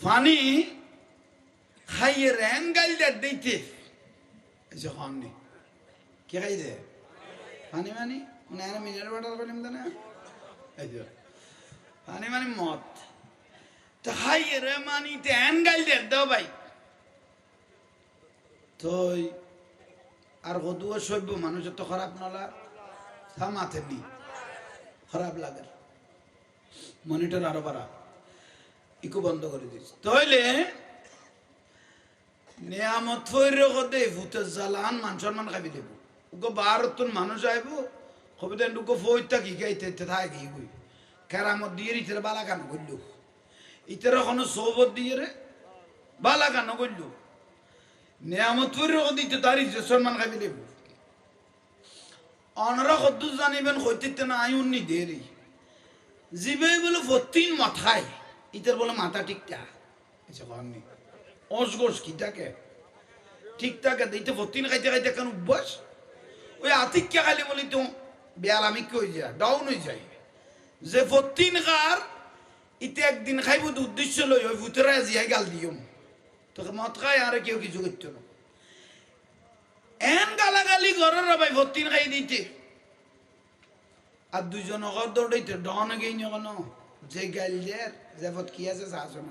Funny খাইয়ে rang গাইল দিতে খাননি কে খাই দে পানি মানি না মিনারেল ওয়াটার তো না পানি মানে মদ তো খাইয়ে রে মানি হ্যান গাইল দাও ভাই তো আর কদুও সভ্য মানুষের তো খারাপ নলা তা মাথে নি খারাপ লাগে মনিটর আরও বাড়া ইকো বন্ধ করে দিস তাহলে নিয়ামত ফৈর কদে ভূতের জালান মান সম্মান খাবি দেব। উগো বারতন মানুষ আইব, কবি দেন উগো ফৈতা কি গাইতে থাই কি গই। কেরামত দিয়ে ইতের বালা কান গইল ইতের কোনো সৌবত দিয়ে রে, বালা কান গইল নিয়ামত ফৈর কদে ইতে তার ইজ্জত সম্মান খাবি দেব। অনরা কদ্দুস জানিবেন হইতে না আয়ুন নি দেরি জিবে বলে ফতিন মাথায়। ইতার বলে মাথা ঠিকটা এসে কননি অস গোস কি থাকে? ঠিক থাকে দিতে ফতিন খাইতে খাইতে কেন অভ্যাস ওই আতিক্যা খালি বলি তো, বেয়াল আমি কি হয়ে যায় ডাউন হয়ে যায় যে ফতিন খার, ইতে একদিন খাইব উদ্দেশ্য লই, ওই ভূতেরা জিয়াই গাল দিও তোকে মত খাই, আর কেউ কিছু করতো না। এন গালাগালি ঘরের ভাই ফতিন খাই দিতে। আর দুজন অগর দৌড়াইতে, ডন গেই ন। যে গাইল দের জেফত কি আছে শাসন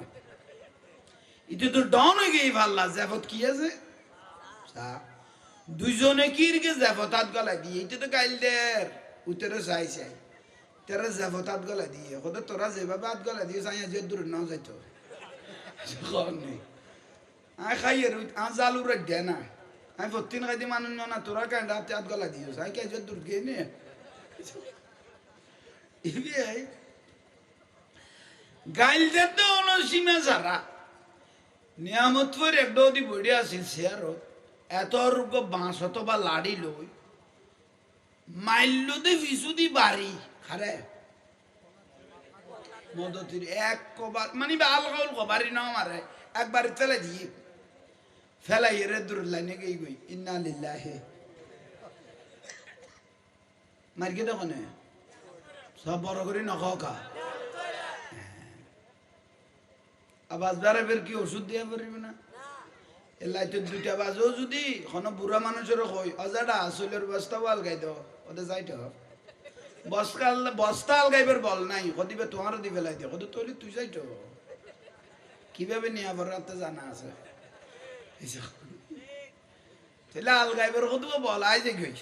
ইতে তো ডন গেই ভাল্লা জেফত কি আছে? দুইজনে কিরকে জেফতাত গলা দিয়ে? ইতে তো গাইল। দের উত্তরে চাই চাই। তেরা জেফতাত গলা দিয়ে। কত তোরা যেভাবে হাত গলা দিয়ে চাই যে দূর নাও যাইতো নেই আই খাই আর আ জালু রে দে না। আমি ফতিন খাই দিয়ে মানুষ না তোরা কেন হাতে হাত গলা দিও চাই কে দূর গিয়ে নে? ইবিআই গাইলদের তো হলো সীমা সারা। নিয়ামত ফের একটা অতি বড়ি আছিল শেয়ারত। এত রূপ বাঁশ হতো বা লাড়ি লই। মাইল্যতে ফিসুদি বাড়ি, খারে। মদতির এক কবার মানে আল কাউল কবারি না মারে, একবার ফেলে দিয়ে ফেলাই রে দূর লাইনে গই গই, ইন্না লিল্লাহে। মার্কে দেখনে সব বড় করে নখা আবাজ বেড়া বের কি ওষুধ দিয়া পারিবে না? এলাই তো দুইটা বাজও যদি কোনো বুড়া মানুষেরও কই অজাডা আসলের বস্তা বাল গাই দাও ওদের যাইতে হবে বস্তা বস্তা আলগাইবার বল নাই, কদিবে তোমারও দি ফেলাই দিয়ে কত তৈরি তুই যাইতো কীভাবে নিয়ে আবার রাতে জানা আছে? তাহলে আলগাইবার কত বল, আই যে গই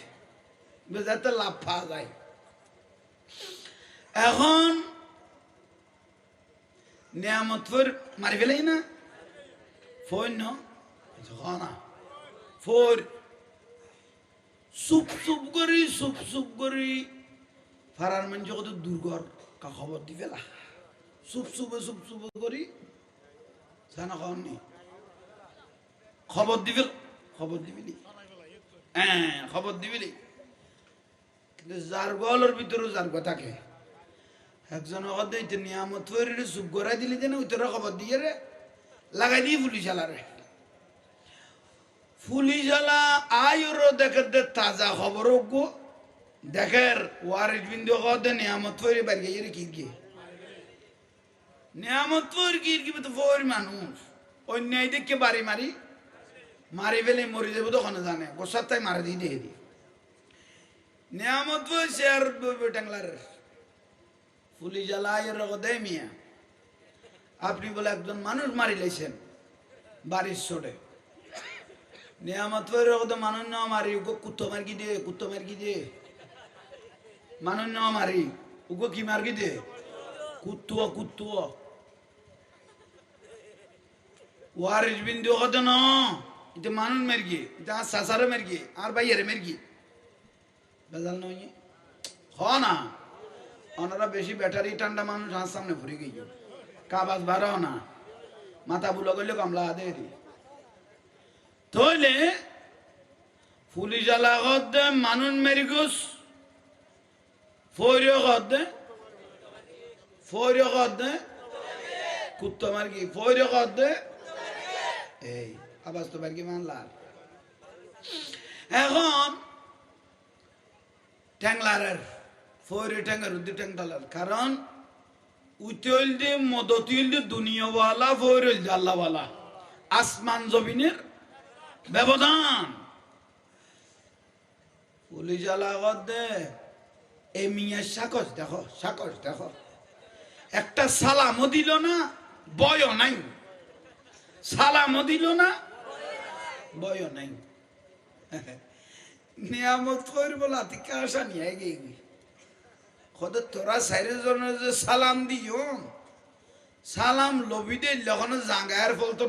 বেজাতে লাভ পাওয়া যায়। এখন নিয়ামত ফোর মারি ফেলাই না ফোর ন না ফোর চুপ চুপ করি চুপ চুপ করি ফারার মানুষ কত দুর্গর কা খবর দি ফেলা চুপ চুপে চুপ চুপ করি জানা খাওয়ান নি খবর দি ফেল খবর দিবিলি হ্যাঁ খবর দিবিলি কিন্তু যার গলের ভিতরে যার কথা থাকে একজন অকদ তৈরি চুপ করাই দিলি যেন উত্তরে খবর দিয়ে রে, লাগাই দিয়ে পুলিশ আলারে পুলিশ আলা আয়র দেখে দে তাজা খবর গো। দেখের ওয়ারিট বিন্দু কদে নিয়ামত তৈরি বাড়ি গিয়ে রে কির গিয়ে নিয়ামত তৈরি কির কি তো ফোর মানুষ। অন্যায় দেখে বাড়ি মারি। মারি ফেলে মরি যাব তখন জানে তাই মারি দিয়ে দিয়ে নিয়ামত তৈরি শেয়ার টাংলার। পুলিশ আলাইয়ের রগদে মিয়া। আপনি বলে একজন মানুষ মারি লাইছেন বাড়ির ছোটে নিয়ামত মানুষ ন মারি, উগো কুত্তো মার্কি দে, কুত্তো মার্কি দে? মানুষ ন মারি, উগো কি মার্কি দে? কুত্তুয়া কুত্তুয়া। ওয়ারিস বিন্দু কত ন এটা মানুষ মেরগি এটা আর সাসারে মেরগি আর বাইয়ারে মেরগি বেজাল নয় হ না। ওনারা বেশি ব্যাটারি ঠান্ডা মানুষ হাত সামনে ঘুরে গিয়ে কাবাজ বাড়াও না। মাথা বুলো করলে কামলা দে তইলে পুলিশ আলা দে মানুষ মেরি গুস ফৈর দে ফৈর দে কুত্ত মার কি? ফৈর দে এই, আবাজ তো বারকি মানলার এখন ট্যাংলারের ফোরে ট্যাঙ্গার উদ্দি ট্যাং ডালার কারণ উতইল দে মদতিল দে দুনিয়াওয়ালা ফয়রল জাল্লাওয়ালা আসমান জমিনের ব্যবধান। পুলিশ আলাগত দে। এ মিয়া সাকস, দেখো সাকস, দেখো। একটা সালামও দিল না বয় নাই। সালামও দিল না বয় নাই। নিয়ামত করব লাতিকা আসা নিয়ে গেই যে সালাম দিও সালাম লবি দে জাঙ্গায়ের ফল তো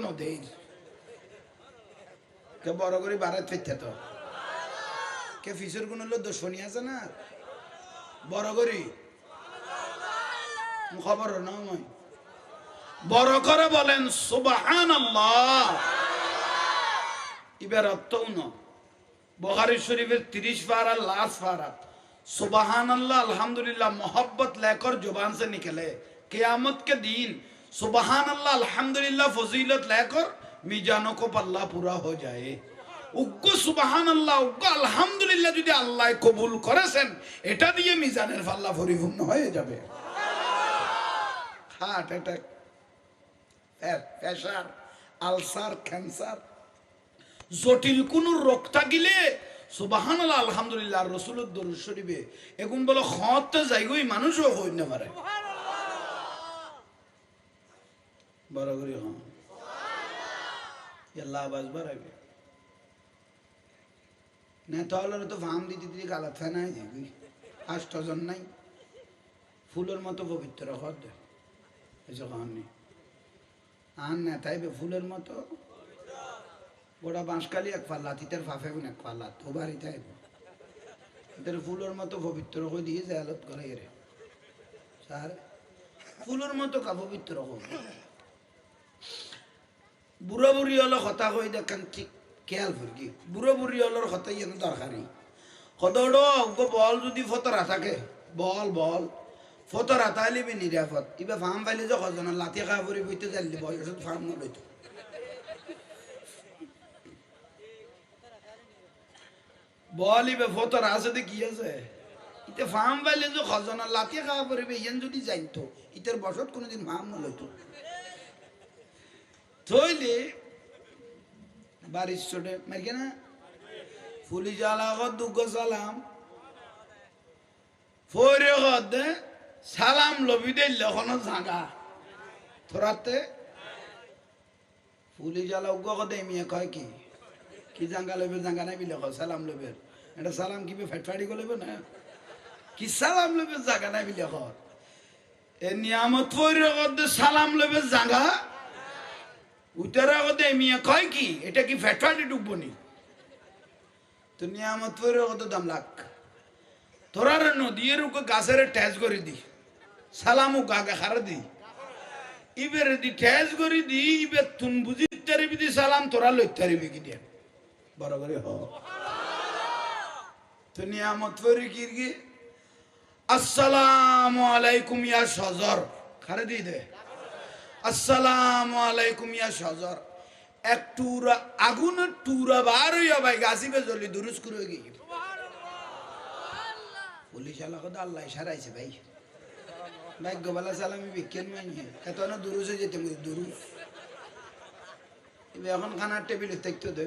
কে বড় করে বারাত ফেরতে তো। কে ফিসের কোন হলো দোষণী আছে না? বড় করি খবর নয় বড় করে বলেন সুবাহান এবার অর্থও ন। বহারি শরীফের তিরিশ পারা লাশ পারা सुबहान अल्लाह अल्हम्दुलिल्लाह मोहब्बत लेकर जुबान से निकले क़यामत के दिन सुबहान अल्लाह अल्हम्दुलिल्लाह फजीलत लेकर মিজানো কো পাল্লা পুরা হয়ে যায় উগ্র সুবাহান আল্লাহ উগ্র আলহামদুলিল্লাহ যদি আল্লাহ কবুল করেছেন এটা দিয়ে মিজানের পাল্লা পরিপূর্ণ হয়ে যাবে heart attack pressure ulcer cancer জটিল কোন রোগ থাকিলে সুবাহান আলহামদুলিল্লাহ, রসুলের দরুদ শরীফে। এখন বলে খতে যাইগই, মানুষও হই না পারে। না নাই ফুলের মতো পবিত্র হদ আর নেতাইবে ফুলের মতো। গোটা বাঁশকালি এক পাল্লা তিতের ফাফে এক পাল্লা তো বাড়িতে আইব। এদের ফুলের মতো পবিত্র করে দিয়ে জায়ালত করে এরে। স্যার, ফুলের মতো কা পবিত্র হোক বুড়ো বুড়ি হলো কথা কই দেখেন ঠিক খেয়াল ফুরকি? বুড়ো বুড়ি হলোর কথা ইয়ে দরকারি। কতটো বল যদি ফতরা থাকে, বল বল। ফতরা তাইলে নিরাপদ। ইবা ফার্ম পাইলে যে সজনের লাঠি খাই ফুরি বইতে জানলি বয়সত ফার্ম নলইতো। বলিবে ফতর আছে দে কি আছে? ইতে ফার্ম পাইলে যে খজনা লাতি খাওয়া পড়বে, ইয়ান যদি জানতো ইতের বসত কোনোদিন ফার্ম নলইতো থইলে বারিশ চোটে মারকে না ফুলি জ্বালা গদ দুগ্গ সালাম। ফরে গদ সালাম লবি দে লখন জাগা থরাতে, ফুলি জ্বালা উগ্গ গদে মিয়া কয় কি? কি জাঙ্গা লইবে জাঙ্গা নাই বিলে সালাম লইবে এটা সালাম কিবে ফেটফাড়ি গলেবে না কি সালাম লইবে জাগা নাই বিলে এ নিয়ামত ফরে গদ সালাম লইবে জাঙ্গা? উত্তরা গদে মিয়া কয় কি, এটা কি ফেটফাড়ি ডুববো নি? তো নিয়ামত ফরে গদ দাম লাখ। তোরার নদীর উকে গাছের ট্যাচ করে দি, সালামু গাগা খারা দি। ইবের দি ট্যাচ করে দি, ইবে তুন বুঝি তারিবি দি সালাম, তোরা লই তারিবি কি দিয়া? বড় করে হ। তো নিয়ামত ফরে কি আসসালামু আলাইকুম ইয়া সজর। খারে দি দে। আসসালাম আলাইকুম ইয়া সজর। এক টুরা, আগুন টুরা বার হইয়া ভাই, গাছিবে জলি দুরুস করে গিয়ে। পুলিশ এলাকা তো আল্লাহ সারাইছে ভাই। ভাগ্যবালা সালামি বিজ্ঞান মাইনি এত না দুরুসে যেতে দুরুস এখন খানার টেবিলে থাকতে দে।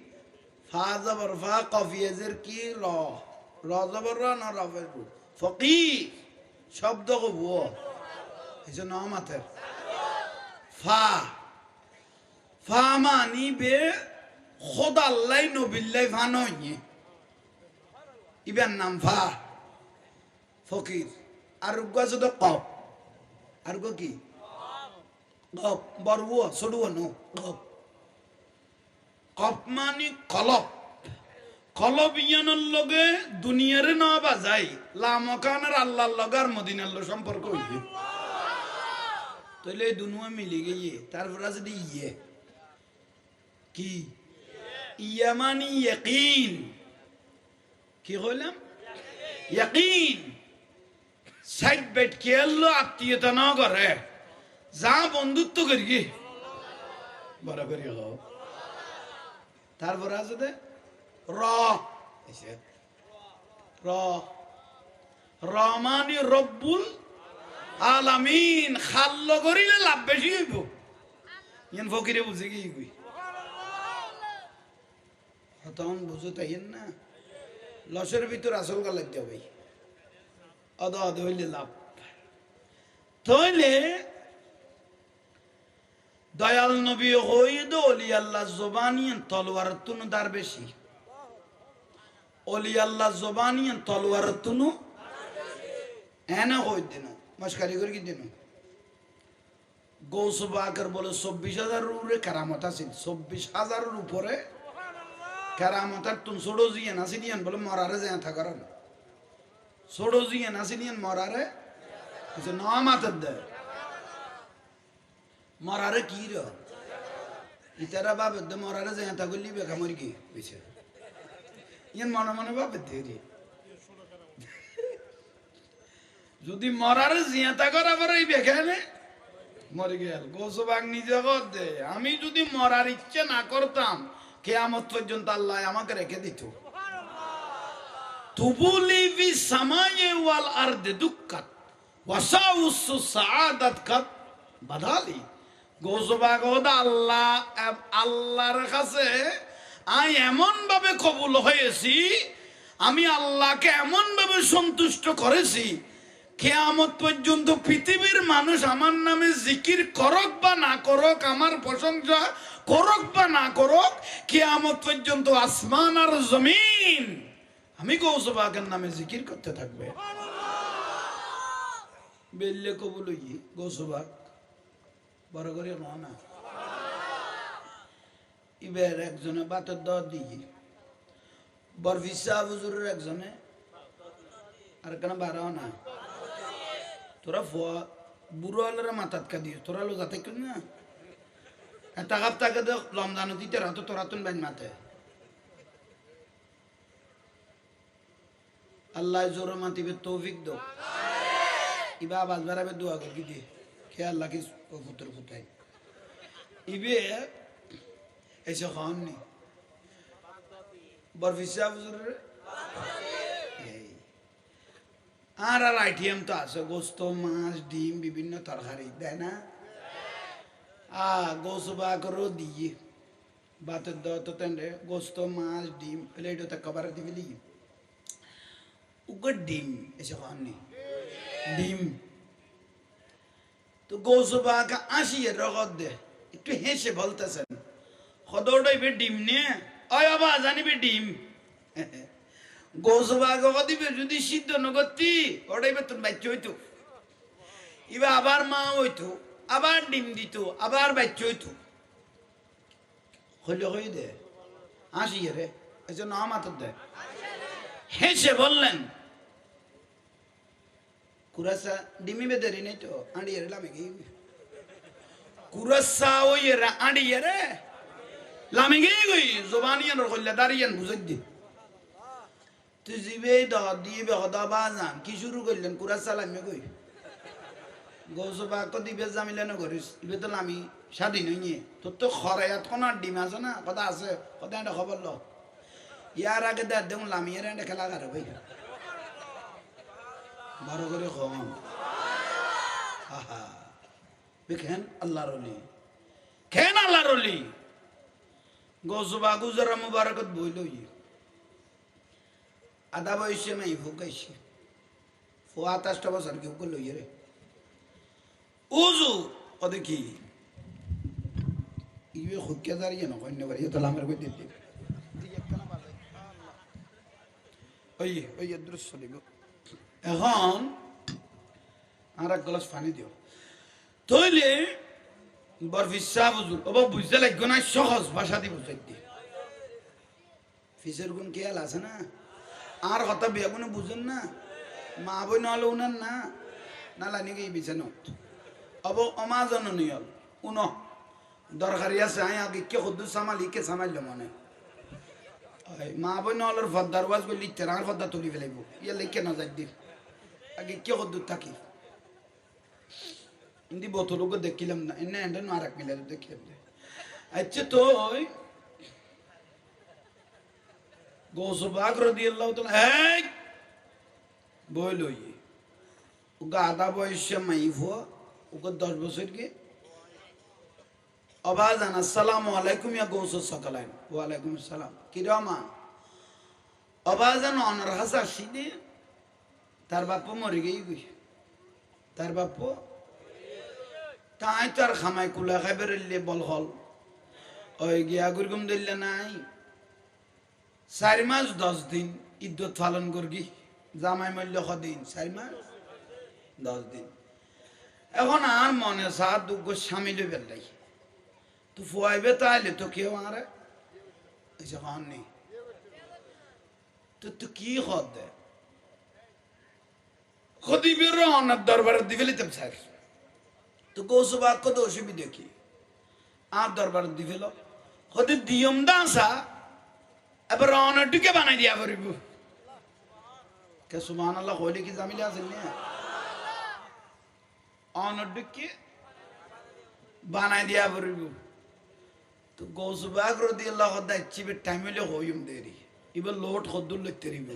ফা ফা কি? ফকির! শব্দ ফা। ফা বে খোদাল্লাই নবিল্লাই ফা নয় নাম ফা। ফকির। আর আছে কপ আর কি? কপ বড়ুয়া সড়ুয়া নো। কপ কপ মানি কলপ কলব ইয়ানোর লগে দুনিয়ারে না বাজাই, লামকানের আল্লাহর লগার মদিনার লগ সম্পর্ক হইবে তাহলে এই দুনুয়া মিলে গিয়ে তারপর আছে ইয়ে। কি? ইয়া ইয়াকিন। কি কইলাম? ইয়াকিন। সাইড বেট কেলো আত্মীয়তা না করে, যা বন্ধুত্ব করি করি হোক তারপর আছে দে র। এসে র র। মানে রব্বুল আলামিন। খাল্ল করিলে লাভ বেশি হইব। ইয়ান ফকিরে বুঝে কি কই? তখন বুঝো তাই না। লসের ভিতর আসল গালার যাবে অদ অদ হইলে লাভ। তইলে দয়াল নবী হইদ অলি আল্লাহ জবানিয়ান তলোয়ার তুনু দার বেশি। অলি আল্লাহ জবানিয়ান তলোয়ার তুনু এনে হই দিন, মস্কারি করে কি দিন। গৌসব আকর বলে চব্বিশ হাজারের উপরে কারামত আছে চব্বিশ হাজারের উপরে কারামতার তুন ছোড়ো জিয়ান আছে দিয়ান বলে মরারে যায় থাকার ছোড়ো জিয়ান আছে দিয়ান মরারে ন মাতার দেয়। মরারে কি র? ইতারা বাবে দে মরারে যায় তা গলি বেকা মরি কি? বেছে ইয়ান মনে মনে বাবে দেরি যদি মরারে জিয়াতা করা পরে বেখানে মরে গেল। গোসবাগ নিজে দে। আমি যদি মরার ইচ্ছে না করতাম, কেয়ামত পর্যন্ত আল্লাহ আমাকে রেখে দিত। তুবুলি ফি সামায়ে ওয়াল আরদে দুক্কাত, ওয়াসাউসু সাআদাত কাত বাদালি। গোসবাগ আল্লাহ আল্লাহর কাছে আমি এমন ভাবে কবুল হয়েছি আমি আল্লাহকে এমন ভাবে সন্তুষ্ট করেছি কেয়ামত পর্যন্ত পৃথিবীর মানুষ আমার নামে জিকির করক বা না করক আমার প্রশংসা করক বা না করক কেয়ামত পর্যন্ত আসমান আর জমিন আমি গৌসবাগের নামে জিকির করতে থাকবে। বেললে কবুল গৌসবাগ বড় করে না। ইবের একজনে বাতের দর দিয়ে বরফি শাহ হুজুরের একজনে, আর কেন বাড়াও না। তোরা ফুয়া বুড়ো আলোরা মাথাত কা দিও তোরা লো যাতে কেন না তাকাপ তাকে দেখ লমদানো দিতে রাতো, তোরা তুন বাইন মাতে আল্লাহ জোর মাতিবে তৌফিক দো। ইবা আবাজ বেড়াবে দোয়া করি দিয়ে কে আল্লাহ কি পুত্র ফুটাই ইবে এসে খাওয়াননি বরফি এই। আর আর আইটিএম তো আছে, গোস্ত, মাছ, ডিম, বিভিন্ন তরকারি, দেয় না? আ গোস বা করো দিয়ে। বাতের দাও তো তেন্ডে, গোস্ত, মাছ, ডিম প্লেট ওতে কবার দিবি দি উগর ডিম এসে খাওয়াননি ডিম। তো গোস বাকা আসিয়ে রগত দে। একটু হেসে বলতেছেন। সদৌড়াইবে ডিম নিয়ে অয় বাবা জানিবে ডিম। গোসবাগ দিবে যদি সিদ্ধ নগতি, ওটাই বেতন বাচ্চা হইতো। এবার আবার মা হইতো, আবার ডিম দিত, আবার বাচ্চা হইতো। হইলে হই দে। আসি রে এসে না মাতর দে। হেসে বললেন কুরাসা ডিমি বেদেরি নেই তো আঁড়িয়ে লামে গিয়ে কুরাসা ওই রে আঁড়িয়ে রে লামে গিয়ে গই জবানিয়ান কইলে দাঁড়িয়ান বুঝাই দি তুই জিবে দহ দিয়ে বেহদা বাজান কি শুরু করলেন কুরা সালামে কই গৌসবা দিবে জামিলে নগরিস ইবে তো আমি স্বাধীন হইনি তোর তো খরায়াত কোন ডিম আছে না কথা আছে কথা একটা খবর ল ইয়ার আগে দেখ দেখুন লামিয়ে খেলা কারে ভাই বড় করে কম। আহা। দেখেন আল্লাহ রলি খেন আল্লাহ রলি গৌসবা গুজরা মুবারকত বইল ইয়ে আধা বয়সে নাই ভোগাইছে ফো আঠাশটা বছর কেউ করল রে। উজু, ও দেখি। ওই ওই দৃশ্য এখন আর এক গ্লাস পানি দিও তইলে বরফিসা বুঝুর ও বুঝতে লাগবে না সহজ ভাষা দিয়ে বুঝাই দিয়ে ফিসের গুণ খেয়াল আছে না? আর হতা বিয়া কোনো বুঝেন না? মা বই নহলে উনার না? না লানি গিয়ে বিছানত অব অমাজন নিয়ল উন দরকারি আছে, আই আগে কে খুদ্দু সামালি কে সামাইল মনে মা বই নহলের ফদ্দার ওয়াজ বলি লিখতে আর ফদ্দা তুলি ফেলাইব ইয়ে লিখে না যাই দিন আগে কে খুদ্দু থাকি? ইন্দি বোতলকে দেখিলাম না। এনে এন্ডে নারাক মিলে দেখিলাম আচ্ছা তো গৌসবাগ রাদিয়াল্লাহু তাআলা এই! বইল ইয়ে ওকে আধা বয়সে মাইফ ওকে দশ বছর কি? অবাজান আসসালামু আলাইকুম ইয়া গৌস সকালাইন ওয়ালাইকুম আসসালাম। কিরমা অবাজান অনর হাসা সিদি তার বাপ মরে গেই গই তার বাপ তাই তার খামাই কুলা খাই বেরোলে বল হল। ওই গিয়া গুরগুম দিল্লে নাই। চারি মাস দশ দিন ইদ্যত পালন করগি। জামাই মূল্য দিন চারি মাস দশ দিন। এখন আর মনে সা দুঃখ সামিলে বেলাই তো ফুয়াইবে তাইলে তো কেউ আর? এসে খান নেই তো কি খদ দে খদিবের অনেক দরবারে দিবে লিতাম, স্যার। তো কৌশু বাক্য তো অসুবি দেখি আর দরবার দিবেল খদি দিয়ম দাসা, এবার অনেকটিকে বানাই দিয়া পারিব কে সুমান আল্লাহ হইলে কি জামিলে আছেন না? অনেকটিকে বানাই দিয়া পারিব তো গৌসুবাগ রদি আল্লাহ দাচ্ছি টাইম হইলে হইম দেরি। এবার লোট খদ্দুর লইতে রিব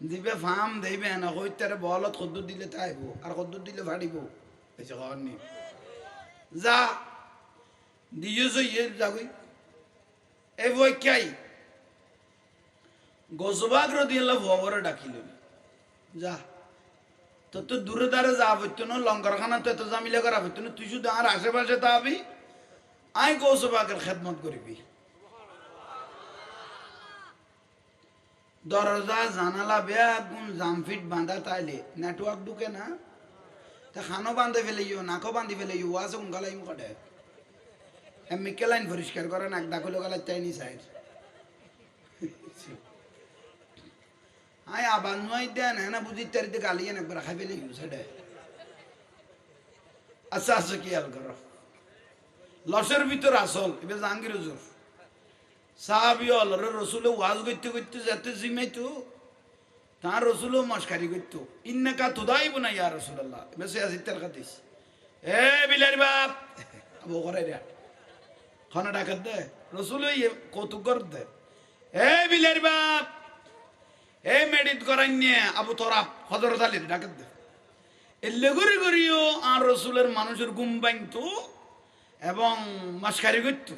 দিবে ফার্ম দেবে না হইতারে বলত খদ্দুর দিলে তাইব আর খদ্দুর দিলে ফাড়িব। এসে খাওয়ার নেই। যা দিয়েছ ইয়ে যাবি এই বই কাই? গজবাগ রদি আল্লাহ ভবরে ডাকিল। যা তো তো দূরে দাঁড়ে যা হইতো না, লঙ্কারখানা তো এত জামিলা করা হইতো না, তুই শুধু আর আশেপাশে তাবি আই গৌসবাগের খেদমত করিবি। দরজা, জানালা বেয়া গুণ জামফিট বাঁধা তাইলে। নেটওয়ার্ক ঢুকে না। তা খানো বাঁধে ফেলে ইউ নাকো বাঁধি ফেলে ইউ আছে উনকালাইম কটে। এমনি লাইন পরিষ্কার করে নাক ডাকলো গেলে চাইনি সাইড আয় আবার নয় দেন হ্যাঁ বুঝি তারিতে গালিয়ে একবার খাই ফেলে ইউ আচ্ছা আচ্ছা কি করো লসের ভিতর আসল এবার জাহাঙ্গীর হুজুর সাহাবি অলরে রসুলে ওয়াজ করতে করতে যেতে জিমাইতো, তার রসুলও মস্কারি করতো। ইন্নাকা তুদাই না ইয়া রসুল্লাহ এবার সে আসি তার কাতিস এ বিলারি বাপ! আবু করে রে খানা ডাকাত দে রসুল কৌতুক কর দে। এ বিলারি বাপ! এ মেডিট করাই নিয়ে আবু তোরা হজরত আলী ডাকাত দে। এলে করি করিও আর রসুলের মানুষের ঘুম ভাঙতো এবং মাস্কারি করতো,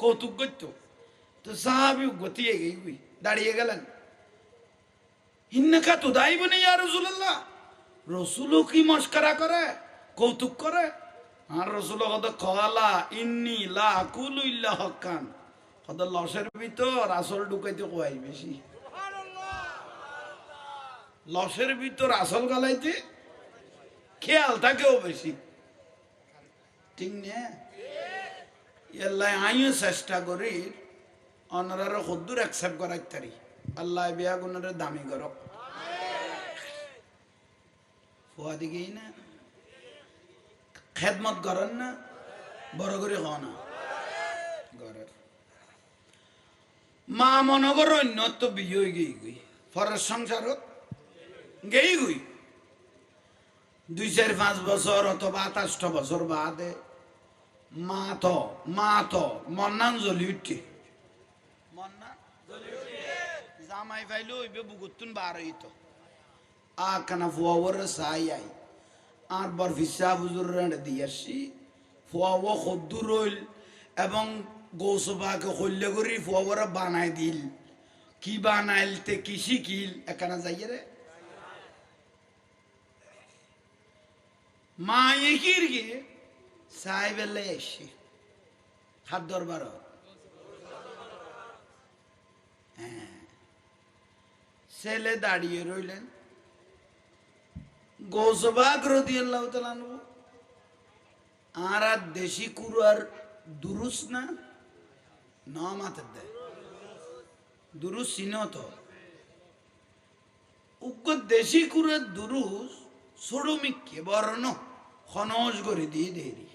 কৌতুক করতো। তো সাহাবি গতিয়ে গই দাঁড়িয়ে গেলেন হিন্নাকা তো দাইব নেই আর রসুল্লাহ রসুলও কি মস্কারা করে কৌতুক করে আর রসুল কত কলা ইন্নি লা কুলু ইল্লা হকান কত লসের ভিতর আসল ঢুকাইতে কোয়াই বেশি লসের ভিতর আসল গালাইতে খেয়াল থাকেও বেশি ঠিক না আমিও চেষ্টা করি অনারার সদ্দুর অ্যাকসেপ্ট করাই তারি আল্লাহ বিয়া গুণরে দামি করক ফুয়া দিকেই না। খেদমত করেন না। বড় করে না। ঘরের। মা মনগর অন্যত্ব বিয়ে গেই গই। ফরের সংসারত গেই গই। দুই, চার, পাঁচ বছর অথবা আঠাশটা বছর বাদে মা তো মা তো মন্নান জ্বলি উঠে। জামাই ফাইলো ইবে বুগুতুন বার হইতো আ কানা ফুয়াওয়ার সাই আই আর বর ফিসা বুজুর রেন্ড দিয়াসি ফুয়াও খদ্দুর রইল এবং গৌসবাকে হল্লে করি ফুয়াওয়ারা বানাই দিল কি বানাইল তে কি শিখিল এখানে যাইয়ে রে মা একির গিয়ে সাহেবেলে এসে হাত দরবার ছেলে দাঁড়িয়ে রইলেন। গৌসবাগ রদি আল্লাহ তালানু আর আর দেশি কুরু আর দুরুস না? ন, মাথার দেয়। দুরুস চিনত দেশি কুরে দুরুস সরমিককে বর্ণ খনজ করে দিয়ে দেরি।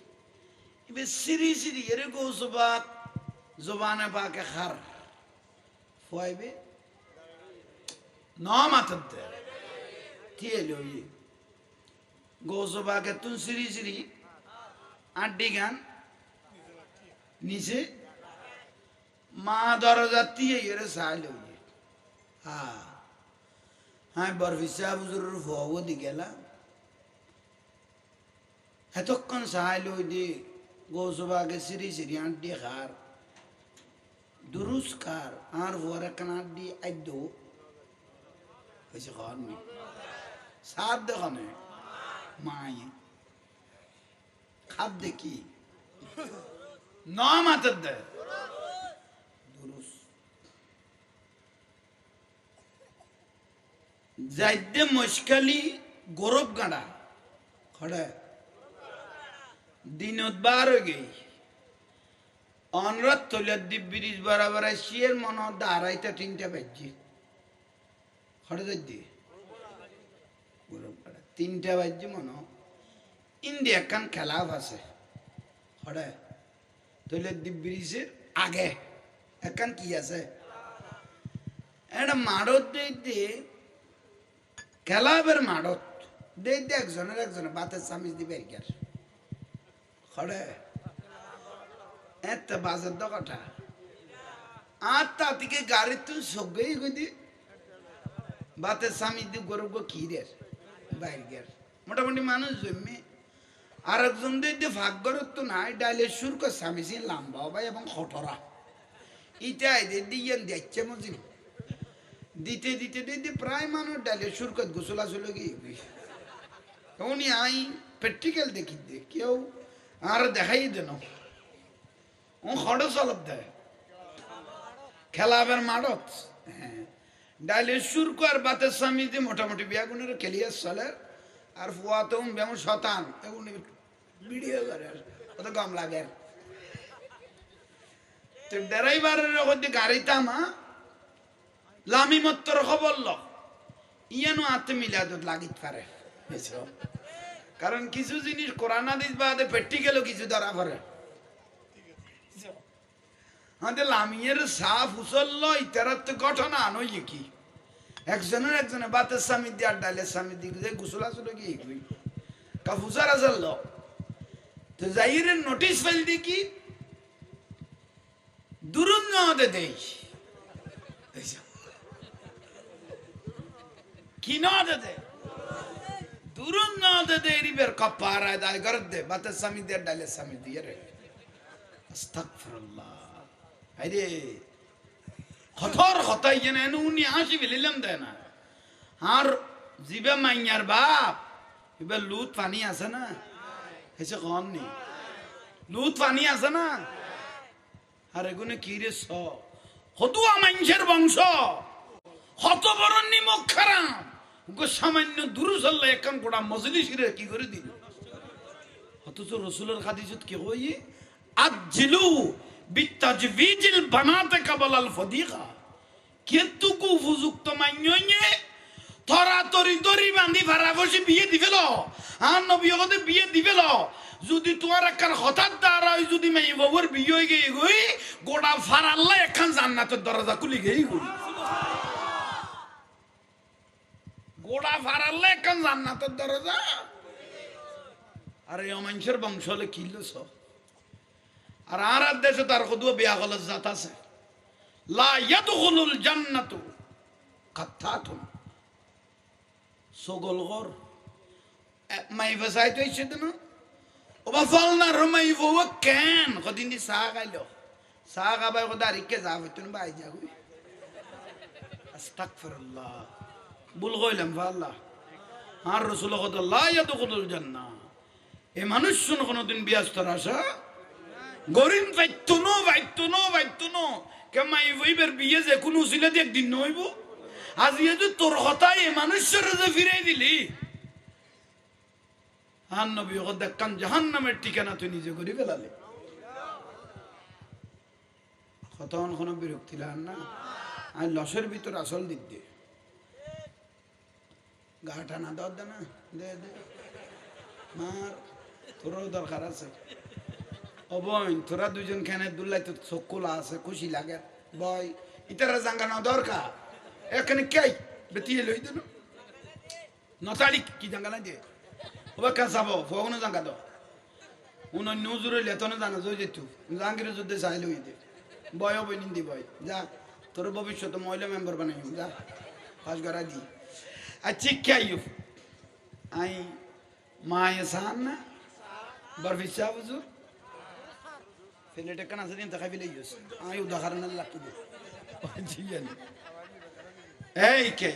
এবার সিরি সিরি এরে গৌসবাক জবানে পাকে খার ফুয়াইবে লই গৌসবাকে তুন সিরি সিরি আড্ডি গান? নিচে? মা দরজা দিয়ে এরে সাইল হ্যাঁ। হ্যাঁ বরফিসা বুজুরের ফুয়াবো দি গেলা। এতক্ষণ সাহায্য দি গৌসবাকে সিরি সিরি আড্ডি খার। দুরুস্কার আর ফুয়ার একখান আড্ডি আদ্য হয়েছে খাওয়ার নি সার দেখানে মাই। খাদ দেখি ন মাতার যাইতে মশকালি গরব গাড়া। খড়ে। দিনত বার গেই। অনরত তলিয়ার দ্বীপ ব্রিজ বরাবর শিয়ের মনে আড়াইটা তিনটা বাজছে খড়ে যাই তিনটা বাজছে মনে। ইন্ডিয়া একখান খেলাফ আছে তলিয়ার দ্বীপ ব্রিজের আগে একখান কি আছে? একটা মাড়ত দিতে খেলাবের মাড়ত দেখতে একজনের একজনের বাতের চামিচ দিবে আর খড়ে এত বাজার দকাটা আর থেকে গাড়ির তুই সগেই গদি বাতের স্বামী দি গরব গো কিরের বাইরের মোটামুটি মানুষ জন্মে আর একজন দিয়ে ভাগ্যরত তো নাই, ডাইলে সুর কর স্বামীসি লাম্বা ভাই এবং খটরা ইটা দিয়ে দেখছে মজিন। দিতে দিতে দিতে প্রায় মানুষ ডালে সুর কর গোসলা চলে গিয়ে উনি আই প্র্যাকটিক্যাল দেখি দে, কেউ আর দেখাই দেন ও খড় চলব দেয় খেলাবের মাডত হ্যাঁ। ডাইলে সুর কর বাতের স্বামী দিয়ে মোটামুটি বিয়াগুনের খেলিয়ে চলে আর ফুয়া তো যেমন শতান এগুলো ভিডিও করে কত কম লাগে। তো ড্রাইভারের হচ্ছে গাড়িটা মা লামি মত্তর খবর ল। ইয়ানো আত্ম মিলাদত লাগিত পারে কারণ কিছু জিনিস কোরআন হাদিস বাদে প্র্যাকটিক্যালও কিছু ধরা পড়ে। আমাদের লামিয়ের সাফ উসল্ল ইতারার তো ঘটনা নই কি? একজনের একজনের বাতের স্বামী দিয়ে আর ডালের স্বামী দিয়ে গুসল আসলে কি? কই কাফুসার আসল তো জাহিরের নোটিশ ফাইল দি কি? দুরুন নদে দেই। কি নদে দে দুরুন নদে দে রিবের কপারা দায় কর দে। বাতের স্বামী দিয়ে ডালের স্বামী দিয়ে রে। আস্তাগফিরুল্লাহ। আরে খতর হতাই যেন উনি হাসি ফেলিলাম দেয় না আর জিবে মাইয়ার বাপ এবার লুত পানি আছে না হেসে কন নি লুত পানি আছে না আর এগুনে কি রে স হতুয়া বংশ হত বড় নিমক খারাম ওকে সামান্য দূরে চললে একান গোটা মজলিসিরে কি করে দিল অথচ রসুলের হাদিসত কি হই আজ্জিলু বিতাজবিজিল বানাতে কাবালাল ফদিকা কেতুকু উপযুক্ত মান্যে তরা তরি দরি বান্ধি ভাড়া বসে বিয়ে দিবেল। আর নবী হতে বিয়ে দিবেল। যদি তোমার একখান হঠাৎ দ্বারা যদি মাই বাবুর বিয়ে হয়ে গিয়ে গই গোটা ফারাল্লা একখান জান্নাতের দরজা খুলি গেই গই। গোড়া ফারাল্লা একখান জান্নাতের দরজা। আর অমাংসের বংশ হলে কিনলো সব? আর আর দেশে তার কদুয়া বিয়া গলত জাত আছে। লা ইয়াদখুলুল জান্নাতু কাত্তাতুন। সগল গর মাই ভাষাই তো ইচ্ছে না? ওবা ফল না রমাই ও কেন? কদিন দি চা খাইলো চা খাবাই কদা রিকে যা হইতুন বাই যা হই। আস্তাগফিরুল্লাহ। ভুল কইলাম আল্লাহ আর রসুল কত, লা ইয়াদখুলুল জান্নাহ। এ মানুষ শুনো কোনোদিন বিয়াস্তর আসা গরিম বাইতো নো বাইতো নো বাইতো নো কেমাই বইবের বিয়ে যে কোনো ছিল যে একদিন নইব আজ যেহেতু তোর এ মানুষের যে ফিরাই দিলি। হান নবী দেখান জাহান নামের ঠিকানা তুই নিজে করে ফেলালে কতক্ষণ কোনো বিরক্তি লান না। আর লসের ভিতর আসল দিক দে গাটা না দর দে না। দে দে। মার, তোরও দরকার আছে। অবইন তোরা দুজন খানে দুল্লাই তো চকুলা আছে, খুশি লাগে? বয়, ইতারা জাঙ্গানো দরকার। এখানে কে বেতিয়ে লই দেন নতালি, কি জাঙ্গানা দিয়ে ওবা কাজ যাব ফগনো জাঙ্গা দাও। উন নজুরে লেতনে জানা জয় যেতু। জাঙ্গিরে যুদ্ধে চাই লই দে। বয় বই নিন্দি বয়, যা। তোর ভবিষ্যতে মহিলা মেম্বার বানাই যা। ফাঁস করা দি। ঠিক কে আইও? আই মায়ে সান না? বরফি শাহ হুজুর? ফেলেটে কানা সেদিন দেখা ফেলে গিয়েছ আই উদাহরণ লাগতো এই কে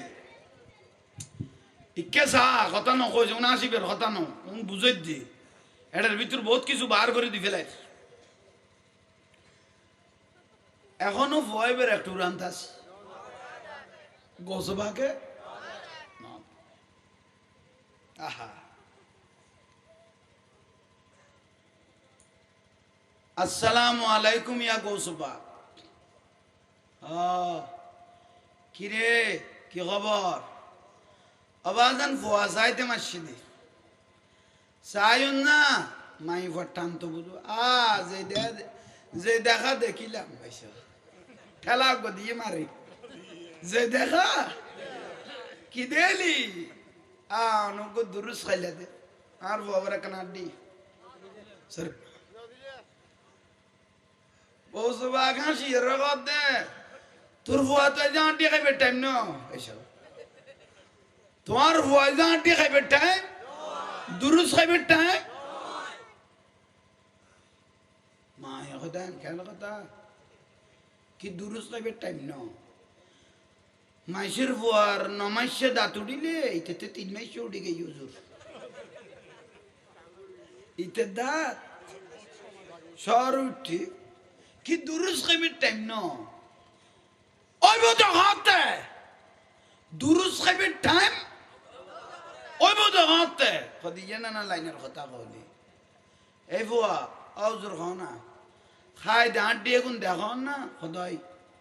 ইকে সা কথা নকয় যে উনা আসিবের কথা ন উন বুঝাই দি এটার ভিতর বহুত কিছু বার করে দি ফেলাই এখনও ফয়েবের একটু রান্তাস গোসবাকে আহা আসসালামু আলাইকুম ইয়া গৌসবা। কিরে, কি খবর? আবাজান ফোয়া চাইতে মাসিদি। চাইন না মাই ফটান তো বুঝো আ যে যে দেখা দেখিলাম ভাইস ঠেলা দিয়ে মারি যে দেখা, কি দেলি? আ অনুকো দুরুস খাইলে দে। আর বাবার কানাডি সর বৌসবা ঘাসি রগত। দে তোর ফুয়া তো যান দিয়ে খাইবে টাইম ন? এসব তোমার ফুয়া যান দিয়ে খাইবে টাইম দুরুস খাইবে টাইম মা কথা খেয়াল কথা? কি দুরুস খাইবে টাইম ন? মাইসের ফুয়ার নমাইসে দাঁত উঠিলে, ইতে তিন মাইসে উঠে গেই হুজুর। ইতে দাঁত। সর উঠি কি দুরুস খাইবে টাইম ন? ওই বোধ হাতে। দুরুস খাইবে টাইম ওই বোধ হাতে। কদি জানা না লাইনের কথা কলি এই ফুয়া আউজুর খাও না। খাই দাঁত দিয়ে গুণ দেখো না, সদাই।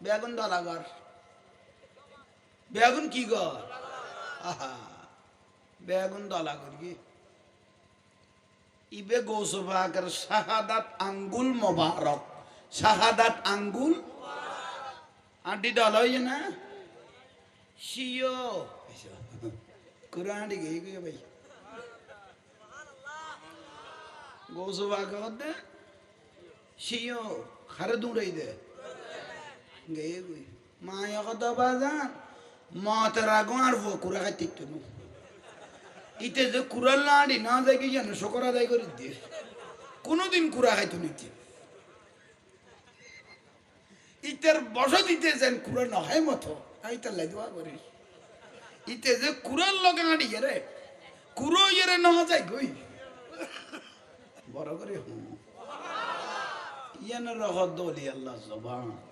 বেগুন দলাগর বেগুন কি গর আহা বেগুন দলাগর কি? ইবে গৌসবাগের শাহাদাত আঙ্গুল মোবারক শাহাদাত আঙ্গুল? আন্টি দল হইছে না? শিও। কুরান গই গই ভাই। গৌসবাগ দে শিও খারে দূরাই দে। গই গই মায়া কথা বাজান? মতের আগো আর ফো কুরা খাইতে নু। ইতে যে কুড়াল না না যাই কি জানো? শকর আদায় করে ইতের বসত ইতে যেন কুড়া নহে মতো। আমি তার লাই দোয়া করি। ইতে যে কুড়ার লগে আড়ি রে, কুড়ো ইয়ে নহা যায় গই। বড় করে হুম। ইয়ান রহ দলি আল্লাহ জবান।